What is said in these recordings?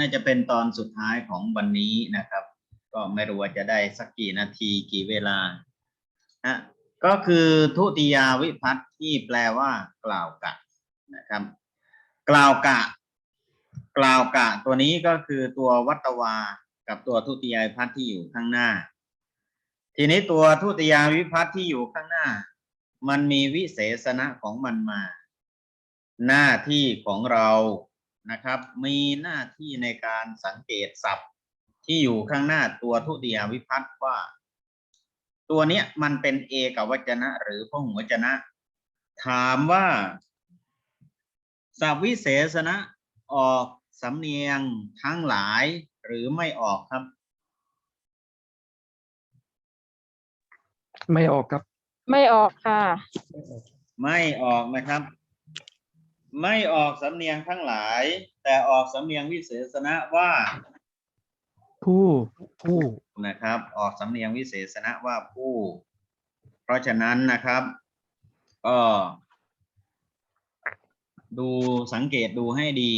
น่าจะเป็นตอนสุดท้ายของวันนี้นะครับ ก็ไม่รู้ว่าจะได้สักกี่นาทีกี่เวลานะก็คือทุติยาวิพัตน์ที่แปลว่า กล่าวกะนะครับ กล่าวกะ กล่าวกะ ตัวนี้ก็คือตัววัตวา กับตัวทุติยาวิพัตน์ที่อยู่ข้างหน้า ทีนี้ตัวทุติยาวิพัตน์ที่อยู่ข้างหน้า มันมีวิเศษณะของมันมา หน้าที่ของเรา นะครับ มีหน้าที่ในการสังเกตศัพท์ ที่อยู่ข้างหน้าตัวทุติยาวิพัตน์ว่า ตัวเนี้ยมันเป็นเอกวจนะ หรือพหุวจนะ ถามว่าสัพวิเศษณะออกสำเนียงทั้งหลายหรือไม่ออกครับ ไม่ออกครับ ไม่ออกค่ะ ไม่ออกนะครับ ไม่ออกสำเนียงทั้งหลาย แต่ออกสำเนียงวิเศษณะว่าผู้ผู้นะครับ ออกสำเนียงวิเศษณะว่าผู้ เพราะฉะนั้นนะครับก็ดูสังเกตดูให้ดี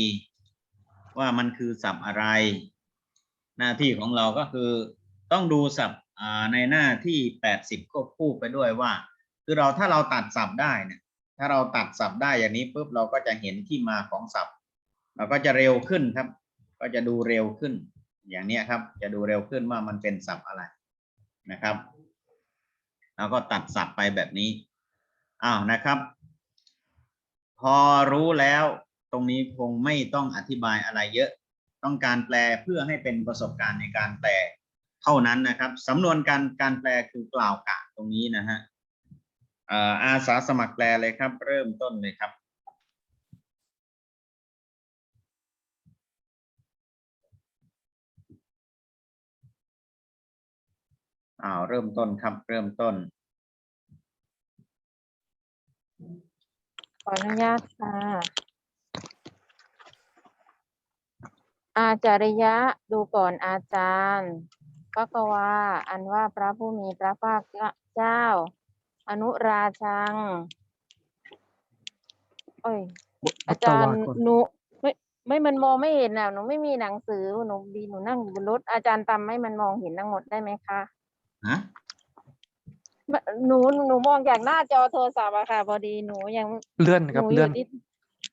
ว่ามันคือศัพท์อะไร หน้าที่ของเราก็คือต้องดูศัพท์อ่าในหน้าที่แปดสิบควบคู่ไปด้วยว่า คือเราถ้าเราตัดศัพท์ได้เนี่ย ถ้าเราตัดศัพท์ได้อย่างนี้ปุ๊บเราก็จะเห็นที่มาของศัพท์ เราก็จะเร็วขึ้นครับ ก็จะดูเร็วขึ้น อย่างนี้ครับ จะดูเร็วขึ้นว่ามันเป็นศัพท์อะไรนะครับเราก็ตัดศัพท์ไปแบบนี้อ้าวนะครับ พอรู้แล้วตรงนี้คงไม่ต้องอธิบายอะไรเยอะ ต้องการแปลเพื่อให้เป็นประสบการณ์ในการแปลเท่านั้นนะครับสำนวนการการแปลคือกล่าวกะตรงนี้นะฮะ อาสาสมัครแปลเลยครับ เริ่มต้นเลยครับอ้าวเริ่มต้นครับเริ่มต้น ขออนุญาตค่ะอาจาริยะดูก่อนอาจารย์พระกวาอันว่าพระผู้มีพระภาคเจ้า อนุราชังเอ้ย อาจารย์วัตวก่อนหนูไม่ไม่มันมองไม่เห็นอะหนูไม่มีหนังสือหนูดีหนูนั่งอยู่บนรถอาจารย์ตำให้มันมองเห็นทั้งหมดได้ไหมคะฮะไม่หนูหนูมองจากหน้าจอโทรศัพท์อะค่ะพอดีหนูยังเลื่อนหครับนูอเลื่อนยู่ที่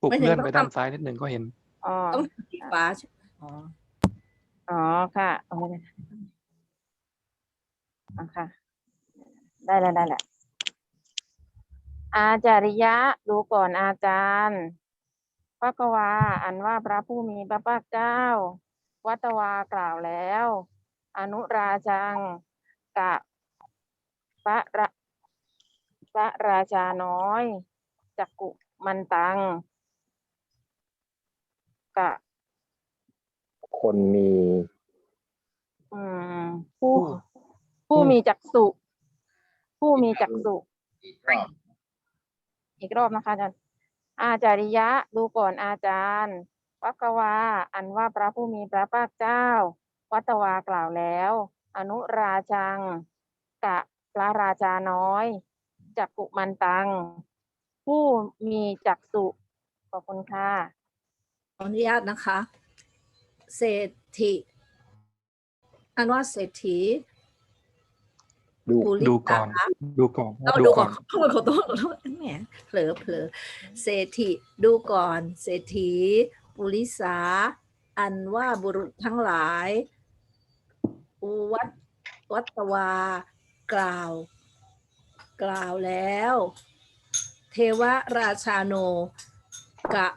ปลุกไม่ถึงเลื่อนต้องไปด้านทำซ้ายนิดหนึ่งก็เห็นอ๋อต้องสีฟ้าใช่อ๋ออ๋อค่ะเอาไปเลยอ๋อค่ะได้แล้วได้แล้ว อาจาริยะดูก่อนอาจารย์พระกวาอันว่าพระผู้มีพระภาคเจ้า วัตวากล่าวแล้ว อนุราชังกะพระระพระราชาน้อยจักกุมันตังกะ คนมีอืมผู้ผู้มีจักษุผู้มีจักษุอีกร อีกรอบนะคะอาจารย์อาจาริยะดูก่อนอาจารย์วักวาอันว่าพระผู้มีพระภาคเจ้า วัตวากล่าวแล้ว อนุราชัง กะพระราชาน้อยจักกุมันตัง ผู้มีจักษุขอบคุณค่ะขออนุญาตนะคะ เศรษฐีอันว่าเศรษฐี ดูปุริดูก่อนสาดูก่อนเราดูก่อนขอโทษขอโทษขอโทษแหมเผลอเผลอเศรษฐีดูก่อน เศรษฐีปุริสา อันว่าบุรุษทั้งหลายอุวัตวัตวากล่าว กล่าวแล้ว เทวราชาโน กะ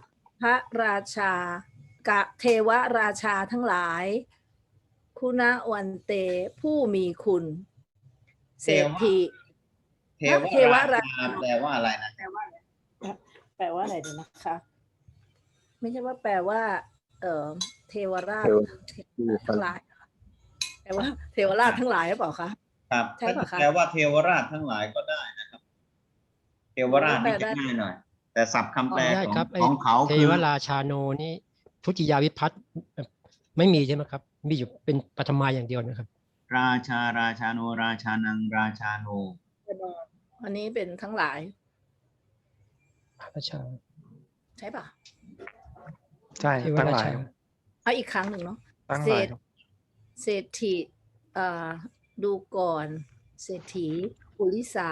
พระราชา กะเทวราชาทั้งหลาย คุณวันเตผู้มีคุณ เศรษฐีเทวเทวราราชาแปลว่าอะไรนะแปลว่าอะไรแปลว่าอะไรเดี๋ยวนะคะ ไม่ใช่ว่าแปลว่า เอ่อเทวราชเทวทั้งหลายค่ะแปลว่าเทวราชทั้งหลายหรือเปล่าคะครับใช่ปะคะแปลว่าเทวราชทั้งหลายก็ได้นะครับ เทวราชนี่จะง่ายหน่อย แต่ศัพท์คำแปลได้ของครับไอ้ของเขาเทคือวราชาโนนี่ทุติยาวิพัฒน์เอ่อไม่มีใช่ไหมครับ มีอยู่เป็นปฐมาอย่างเดียวนะครับ ราชาราชาโนราชานังราชาโนอันนี้เป็นทั้งหลายราชาใช่ปะใช่เทวตั้งราหลายชาเอาอีกครั้งหนึ่งเนาะตั้งเศหลายษครับเศรษฐีเอ่อดูก่อน เศรษฐีปุริสา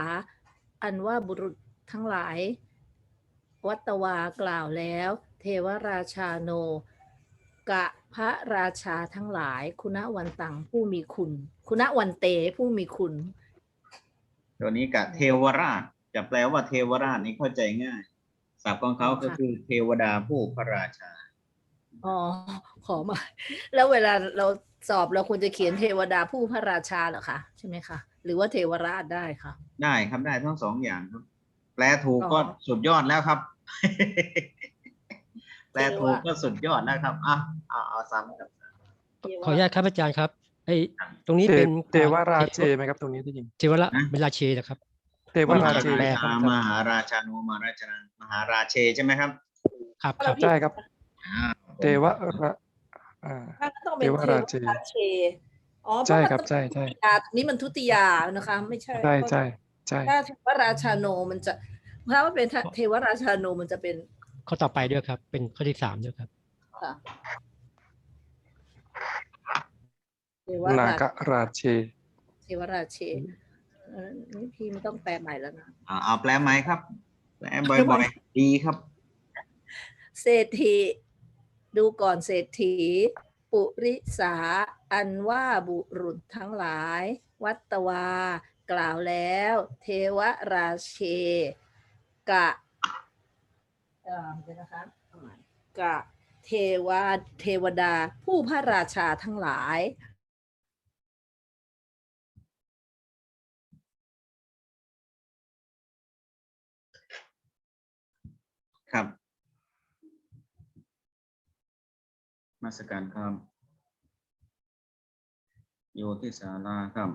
อันว่าบุรุษทั้งหลาย วัตวากล่าวแล้ว เทวราชาโน กะพระราชาทั้งหลาย คุณวันตังผู้มีคุณ คุณวันเตผู้มีคุณ ตัวนี้กับเทวราชจะแปลว่าเทวราชนี่เข้าใจง่ายศัพท์ของเขาก็ค่ะคือเทวดาผู้พระราชา อ๋อ ขอมา แล้วเวลาเราสอบเราควรจะเขียนเทวดาผู้พระราชาเหรอคะใช่ไหมคะ หรือว่าเทวราชได้คะได้ครับได้ทั้งสองอย่างครับ แปลถูกก็อ๋อสุดยอดแล้วครับ แปลถูกเทวะก็สุดยอดแล้วครับอะเอาเอาซ้ำครับขออนุญาตครับอาจารย์ครับไอ้ตรงนี้เทเป็นเทวราเชไหมครับตรงนี้ได้ยินเทวราเป็นราเชนะครับเทวราเชแปลมหาราชามหาราชานุมหาราชนางมหาราเชใช่ไหมครับ ครับครับใช่ครับอ่าเทวราอ่าถ้าต้องเป็นเทวราเชเทวราเชอ๋อเพใช่ราะมันครับต้องใช่ใช่ทุติยาตรงนี้มันทุติยานะคะ ไม่ใช่ใช่ใช่ใช่ถ้าเทวราชาโนมันจะถ้าว่าเป็นเทวราชาโนมันจะเป็น ข้อต่อไปด้วยครับ เป็นข้อที่สามด้วยครับค่ะเทวนาราชคราเชเทวราเชเออนี่พี่ไม่ต้องแปลใหม่แล้วนะเอาเอาแปลไหมครับ แปลบ่อยๆดีครับ เศรษฐีดูก่อนเศรษฐี ปุริสา อันว่าบุรุษทั้งหลาย วัตตวา กล่าวแล้ว เทวราเช กะ เอ่อเดี๋ยวนะคะเอาใหม่กะเทวาเทวดา ผู้พระราชาทั้งหลาย ครับ มาสการครับอยู่ที่ศาลาครับ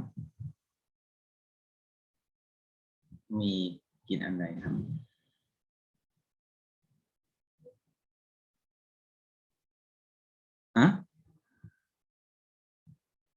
มีกินอันใดครับ Huh?